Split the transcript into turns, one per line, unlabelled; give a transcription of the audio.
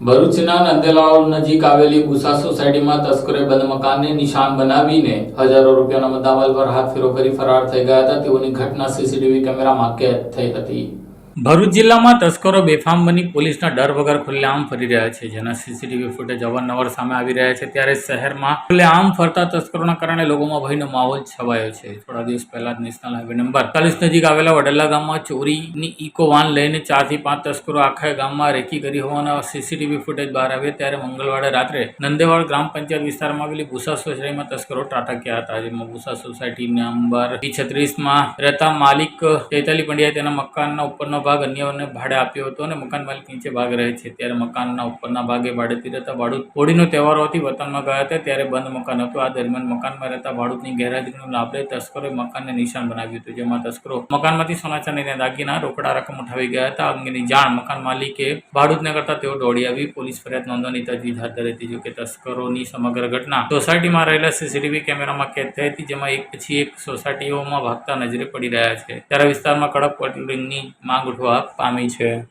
ભરૂચના નંદેલાવ નજીક આવેલી ગુસા સોસાયટીમાં તસ્કરે બંધ મકાનને નિશાન બનાવીને હજારો રૂપિયાના મુદ્દામાલ પર હાથ ફેરો કરી ફરાર થઈ ગયા હતા. તેઓની ઘટના સીસીટીવી કેમેરામાં કેદ થઈ હતી. ભરૂચ જિલ્લામાં તસ્કરો બેફામ બની પોલીસના ડર વગર ખુલ્લેઆમ ફરી રહ્યા છે. જેના સીસીટીવી ફૂટેજ અવારનવાર સામે આવી રહ્યા છે. ત્યારે શહેરમાં ખુલ્લેઆમ ફરતા તસ્કરોના કારણે લોકોમાં ભયનો માહોલ છવાયો છે. થોડા દિવસ પહેલા નેશનલ હાઈવે નંબર ચાલીસ નજીક આવેલા વડલા ગામમાં ચોરીની ઇકો વાન લઈને ચારથી પાંચ તસ્કરો આખા ગામમાં રેકી કરી હોવાના સીસીટીવી ફૂટેજ બહાર આવ્યા. ત્યારે મંગળવારે રાત્રે નંદેવાડ ગ્રામ પંચાયત વિસ્તારમાં આવેલી ભૂસા સોસાયટીમાં તસ્કરો ત્રાટક્યા હતા. જેમાં ભૂસા સોસાયટી નંબર છત્રીસમાં રહેતા માલિક ચૈતાલી પંડ્યાએ તેના મકાનના ઉપરનો ભાગ અન્યને ભાડે આપ્યો હતો અને મકાન માલિક નીચે ભાગ રહે છે. ત્યારે મકાનના ઉપરના ભાગે ભાડેથી રહેતા ભાડૂત હોળીનો તહેવાર હોવાથી વતનમાં ગયા હતા. ત્યારે બંધ મકાન હતું. આ દરમિયાન મકાનમાં રહેતા ભાડૂતની ગેરહાજરીનો લાભ લઈ તસ્કરોએ મકાનને નિશાન બનાવ્યું હતું, જેમાં તસ્કરો મકાનમાંથી સોના ચાંદીના દાગીના રોકડા રકમ ઉઠાવી ગયા હતા. અંગેની જાણ મકાન માલિકે ભાડૂતને કરતા તેઓ દોડી આવી. પોલીસ ફરિયાદ નોંધવાની તજવીજ હાથ ધરી હતી, જોકે તસ્કરોની સમગ્ર ઘટના સોસાયટીમાં રહેલા સીસીટીવી કેમેરામાં કેદ થઈ હતી, જેમાં એક પછી એક સોસાયટીઓમાં ભાગતા નજરે પડી રહ્યા છે. ત્યારે વિસ્તારમાં કડક પેટ્રોલિંગની માંગ ઉઠવા પામી છે.